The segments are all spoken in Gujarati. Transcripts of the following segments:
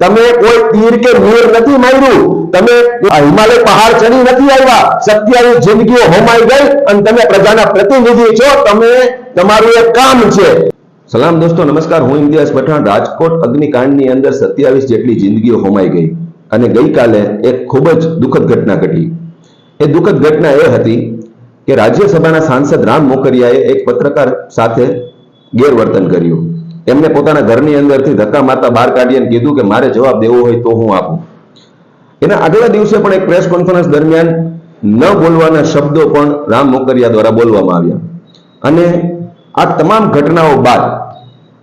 તમે કોઈ તીર કે મીર નથી માર્યું. તમે હિમાલય પહાડ ચડી નથી આવ્યા. સત્યાવીસ જિંદગીઓ હોમાઈ ગઈ અને તમે પ્રજાના પ્રતિનિધિ છો. તમે, તમારું એક કામ છે. સલામ દોસ્તો, નમસ્કાર. હું ઇન્દિયાસ પઠાણ, રાજકોટ અગ્નિકાંડની અંદર સત્યાવીસ જેટલી જિંદગીઓ હોમાઈ ગઈ અને ગઈકાલે એક ખૂબ જ દુઃખદ ઘટના ઘટી. એ દુઃખદ ઘટના એ હતી કે રાજ્યસભાના સાંસદ રામ મોકરિયાએ એક પત્રકાર સાથે ગેરવર્તન કર્યું. એમને પોતાના ઘરની અંદરથી ધક્કા મારતા બહાર કાઢી અને કીધું કે મારે જવાબ દેવો હોય તો હું આપું. એના આગલા દિવસે પણ એક પ્રેસ કોન્ફરન્સ દરમિયાન ન બોલવાના શબ્દો પણ રામ મોકરિયા દ્વારા બોલવામાં આવ્યા. અને આ તમામ ઘટનાઓ બાદ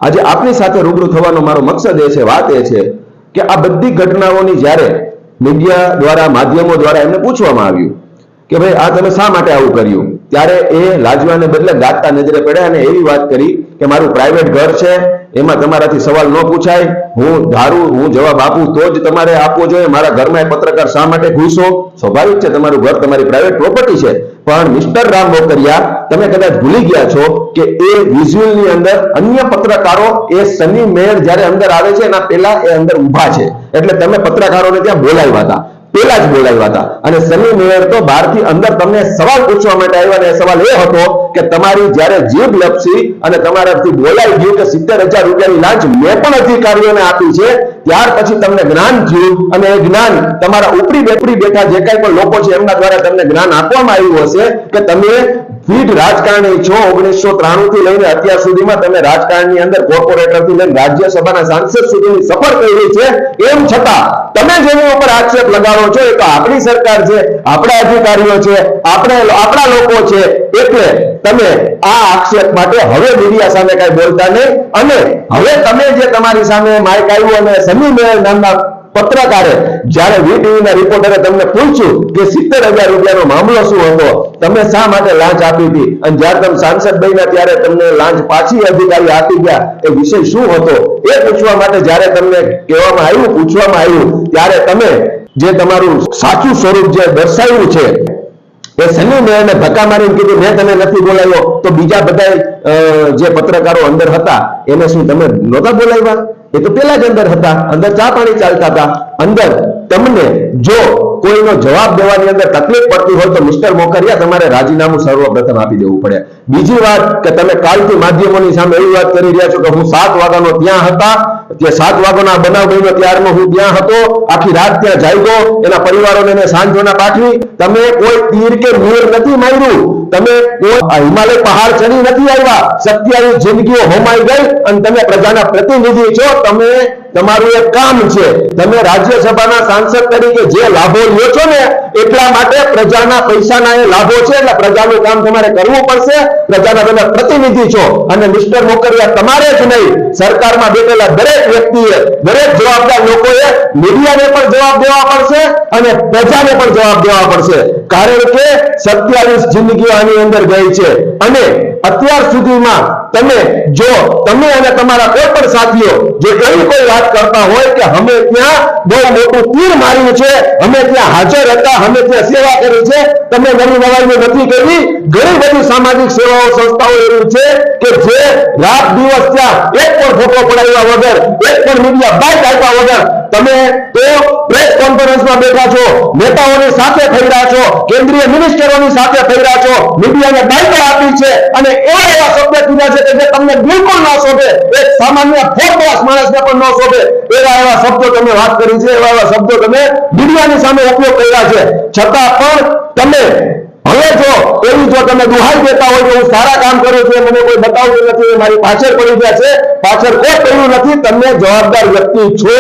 આજે આપની સાથે રૂબરૂ થવાનો મારો મકસદ એ છે, વાત એ છે કે આ બધી ઘટનાઓની જ્યારે મીડિયા દ્વારા, માધ્યમો દ્વારા એમને પૂછવામાં આવ્યું કે ભાઈ આ તમે શા માટે આવું કર્યું? ત્યારે એ લાજવાને બદલે ગાતા નજરે પડ્યા અને એવી વાત કરી કે મારું પ્રાઇવેટ ઘર છે, એમાં તમારાથી સવાલ ન પૂછાય, હું ધારું, હું જવાબ આપું, તો જ તમારે આપવો જોઈએ, મારા ઘરમાં પત્રકાર શા માટે ઘૂસો? સ્વાભાવિક છે તમારું ઘર તમારી પ્રાઇવેટ પ્રોપર્ટી છે, પણ મિસ્ટર રામ બોકરિયા, તમે કદાચ ભૂલી ગયા છો કે એ વિઝ્યુઅલની અંદર અન્ય પત્રકારો એ સની મેયર જ્યારે અંદર આવે છે, એના પહેલા એ અંદર ઊભા છે. એટલે તમે પત્રકારોને ત્યાં બોલાવ્યા હતા. પેલા જ બોલાવ્યા હતા. અને સની મેયર તો બહારથી અંદર તમને સવાલ પૂછવા માટે આવ્યા અને સવાલ એ હતો કે તમારી જ્યારે જીભ લપસી અને તમારાથી બોલાઈ ગયું કે સિત્તેર હજાર રૂપિયાની લાંચ મેં પણ અધિકારીઓને આપી છે, ત્યાર પછી તમને જ્ઞાન થયું અને એ જ્ઞાન તમારા ઉપરી બેપરી બેઠા જે કાંઈ પણ લોકો છે એમના દ્વારા તમને જ્ઞાન આપવામાં આવ્યું હશે કે તમે ફીટ રાજકારણી છો, ઓગણીસો ત્રાણું થી લઈને અત્યાર સુધીમાં તમે રાજકારણની અંદર કોર્પોરેટરથી લઈને રાજ્યસભાના સાંસદ સુધીની સફર કરી છે. એમ છતાં, તમે જેની ઉપર આક્ષેપ લગાડો છો, એ તો આપણી સરકાર છે, આપણા અધિકારીઓ છે, આપણે, આપણા લોકો છે. એટલે તમે આ આક્ષેપ માટે હવે મીડિયા સામે કઈ બોલતા નહીં. અને હવે તમે જે તમારી સામે માઇક આવ્યું અને સમી મેયર નામના પત્રકારે જ્યારે વીટીવીના રિપોર્ટરે તમને પૂછ્યું કે સિત્તેર હજાર રૂપિયાનો મામલો શું હતો, તમે શા માટે લાંચ આપી હતી? અને જ્યારે તમે સાંસદ બન્યા ત્યારે તમને લાંચ પાછી અધિકારી આપી ગયા, એ વિષય શું હતો? એ પૂછવા માટે જ્યારે તમને કહેવામાં આવ્યું, પૂછવામાં આવ્યું, ત્યારે તમે જે તમારું સાચું સ્વરૂપ જે દર્શાવ્યું છે, એ સની મેયરને ધક્કા મારીને કીધું, મેં તને નથી બોલાવ્યો. તો બીજા બધા જે પત્રકારો અંદર હતા, એને શું તમે નહોતા બોલાવ્યા? એ તો પેલા જ અંદર હતા. અંદર ચા પાણી ચાલતા હતા. અંદર તમને જો કોઈનો જવાબ દેવાની અંદર તકલીફ પડતી હોય તો મિસ્ટર મોકરિયા તમારે રાજીનામું સર્વપ્રથમ આપી દેવું પડે. બીજી વાત કે તમે કાલથી માધ્યમોની સામે એવી વાત કરી રહ્યા છો કે હું સાત વાગ્યાનો ત્યાં હતા તે સાત વાગ્યાનો બનાવ બન્યો ત્યારનો હું ત્યાં હતો, આખી રાત ત્યાં જાગ્યો, એના પરિવારોને સાંજોના પાઠવી તમે કોઈ તીર કે મીર નથી માર્યું? તમે કોઈ હિમાલય પહાડ ચડી નથી આવ્યા? સત્યાવીસ જિંદગીઓ હોમાઈ ગઈ અને તમે પ્રજાના પ્રતિનિધિ છો. તમે, તમારું એક કામ છે. તમે રાજ્યસભાના સાંસદ તરીકે જે લાભો લ્યો છો ને, એટલા માટે પ્રજાના પૈસાના એ લાભો છે. એટલે પ્રજાનું કામ તમારે કરવું પડશે. પ્રજાના તમે પ્રતિનિધિ છો. અને મિસ્ટર મોકરિયા તમારે જ નહીં. સરકારમાં બેઠેલા દરેક વ્યક્તિએ, દરેક જવાબદાર લોકોએ મીડિયાને પણ જવાબ દેવા પડશે અને પ્રજાને પણ જવાબ દેવા પડશે. કારણ કે સત્યાવીસ જિંદગીઓ આની અંદર ગઈ છે. અને અત્યાર સુધીમાં તમે જો, તમે અને તમારા કોઈ પણ સાથીઓ જો એવી કોઈ વાત કરતા હોય કે અમે ત્યાં બહુ મોટું તીર માર્યું છે, અમે ત્યાં હાજર હતા, અમે ત્યાં સેવા કરી છે, તમે નવી નવાઈઓ નથી કરી. ઘણી બધી સામાજિક સેવાઓ, સંસ્થાઓ એવી છે કે જે રાત દિવસ ત્યાં એક પણ ફોટો પડાવ્યા વગર એક પણ મીડિયા બાઇક આપ્યા વગર તમે તો પ્રેસ કોન્ફરન્સમાં બેઠા છો, નેતાઓની સાથે થઈ રહ્યા છો, કેન્દ્રીય મિનિસ્ટરોની સાથે થઈ રહ્યા છો, મીડિયાને બાઇકો આપી છે અને એવા એવા શબ્દ કીધા છે કે જે તમને બિલકુલ ન શોભે, એક સામાન્ય ફોર ક્લાસ માણસને પણ ન શોભે, એવા એવા શબ્દો તમે વાત કરી છે, એવા એવા શબ્દો તમે મીડિયાની સામે ઉપયોગ કર્યા છે. છતાં પણ તમે હવે જો એવું જો તમે દુહાઈ દેતા હોય કે હું સારા કામ કરું છું, મને કોઈ બતાવતું નથી મારી પાછળ પડી ગયા છે, પાછળ કોઈ પડ્યું નથી તમે જવાબદાર વ્યક્તિ છો.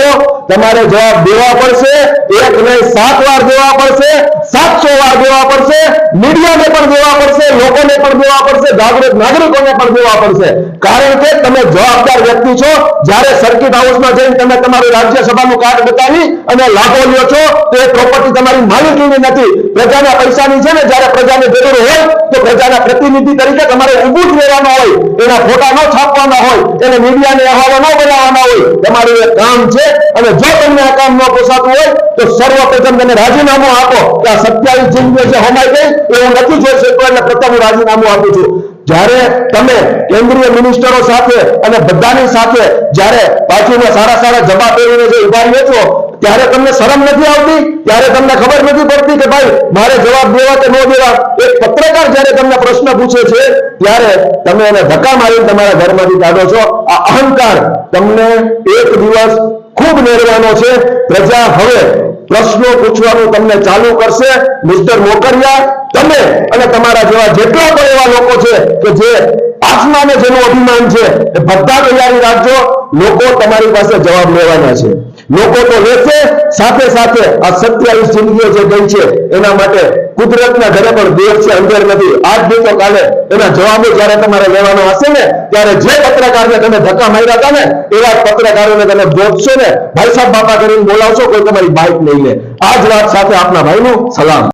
તમારે જવાબ દેવા પડશે, એક નહીં, સાત વાર દેવા પડશે, સાતસો વાર દેવા પડશે, મીડિયાને પણ દેવા પડશે દેવા પડશે, જાગૃત નાગરિકોને પણ દેવા પડશે. કારણ કે તમે જવાબદાર વ્યક્તિ છો, જ્યારે સર્કિટ હાઉસમાં જઈને તમે તમારું રાજ્યસભાનું કાર્ડ બતાવી અને લાભો લ્યો છો, તો એ પ્રોપર્ટી તમારી માલિકીની નથી. પ્રજાના પૈસાની છે ને, જ્યારે પ્રજાને જરૂર હોય, તો પ્રજાના પ્રતિનિધિ તરીકે તમારે ઊભું જ રહેવાનું હોય. એના ફોટા ન છાપવાના હોય, એને મીડિયાને અહેવાલો ન બનાવવાના હોય. તમારું એક કામ છે, અને જો તમને આ કામ ન પોસાતું હોય તો સર્વપ્રથમ તમે રાજીનામું આપો કે આ સત્યાવીસ જિંદગીઓ જે હોમાઈ ગઈ, એ નથી જોઈ શકતો, એટલે પ્રથમ રાજીનામું આપું છું. જ્યારે તમે કેન્દ્રીય મિનિસ્ટરો સાથે અને બધાની સાથે જ્યારે પાછું સારા સારા જવાબ પહેરીને જે ઊભા રહ્યો છો, ત્યારે તમને શરમ નથી આવતી? ત્યારે તમને ખબર નથી પડતી કે ભાઈ, મારે જવાબ દેવા કે ન દેવા? એક પત્રકાર જ્યારે તમને પ્રશ્ન પૂછે છે, ત્યારે તમે એને ધક્કા મારીને તમારા ઘરમાંથી કાઢો છો. આ અહંકાર તમને એક દિવસ ખૂબ મેળવાનો છે. પ્રજા હવે પ્રશ્નો પૂછવાનું તમને ચાલુ કરશે. મિસ્ટર મોકરિયા, તમે અને તમારા જેવા જેટલા પણ એવા લોકો છે કે જે આત્માને જેનું અભિમાન છે એ બધા તૈયારી રાખજો. લોકો તમારી પાસે જવાબ લેવાના છે. લોકો તો લેશે સાથે સાથે આ સત્યાવીસ જિંદગીઓ જે ગઈ છે, એના માટે કુદરતના ઘરે પણ દેશ છે અંધેર નથી. આજ નહીં તો કાલે એના જવાબો જ્યારે તમારે લેવાનો હશે ને, ત્યારે જે પત્રકારને તમે ધક્કા માર્યા હતા ને, એવા પત્રકારોને તમે ગોતશો ને, ભાઈ સાહેબ બાપા કરીને બોલાવશો, કોઈ તમારી બાઇક લઈને. આ જ વાત સાથે આપના ભાઈનું સલામ.